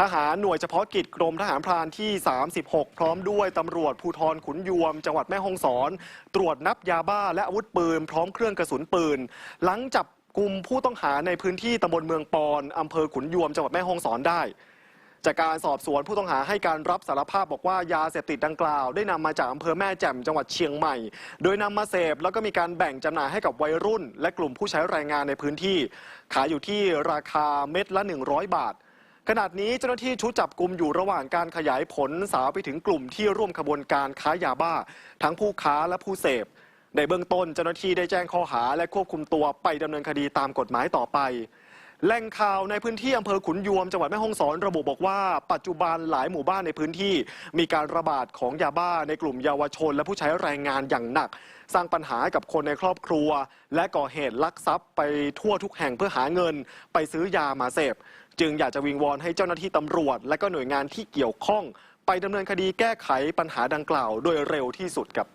ทหารหน่วยเฉพาะกิจกรมทหารพรานที่ 36 พร้อมด้วยตำรวจภูธรขุนยวม จังหวัดแม่ฮ่องสอน ตรวจนับยาบ้าและอาวุธปืน พร้อมเครื่องกระสุนปืน หลังจับกลุ่มผู้ต้องหาในพื้นที่ตำบลเมืองปอนอำเภอขุนยวมจังหวัดแม่ฮ่องสอนได้ จากการสอบสวนผู้ต้องหาให้การรับสารภาพบอกว่ายาเสพติดดังกล่าว ได้นำมาจากอำเภอแม่แจ่มจังหวัดเชียงใหม่ โดยนำมาเสพแล้วก็มีการแบ่งจำหน่ายให้กับวัยรุ่น และกลุ่มผู้ใช้แรงงานในพื้นที่ ขายอยู่ที่ราคาเม็ดละ 100 บาท ขณะนี้เจ้าหน้าที่ชุดจับกลุ่มอยู่ระหว่างการขยายผลสาวไปถึงกลุ่มที่ร่วมขบวนการค้ายาบ้า ทั้งผู้ค้าและผู้เสพ ในเบื้องต้นเจ้าหน้าที่ได้แจ้งข้อหาและควบคุมตัวไปดำเนินคดีตามกฎหมายต่อไป แหล่งข่าวในพื้นที่อำเภอขุนยวมจังหวัดแม่ฮ่องสอนระบุบอกว่า ปัจจุบันหลายหมู่บ้านในพื้นที่ มีการระบาดของยาบ้าในกลุ่มเยาวชน และผู้ใช้แรงงานอย่างหนัก สร้างปัญหากับคนในครอบครัว และก่อเหตุลักทรัพย์ไปทั่วทุกแห่งเพื่อหาเงิน ไปซื้อยามาเสพ จึงอยากจะวิงวอนให้เจ้าหน้าที่ตำรวจ และก็หน่วยงานที่เกี่ยวข้อง ไปดำเนินคดีแก้ไขปัญหาดังกล่าว โดยเร็วที่สุดครับ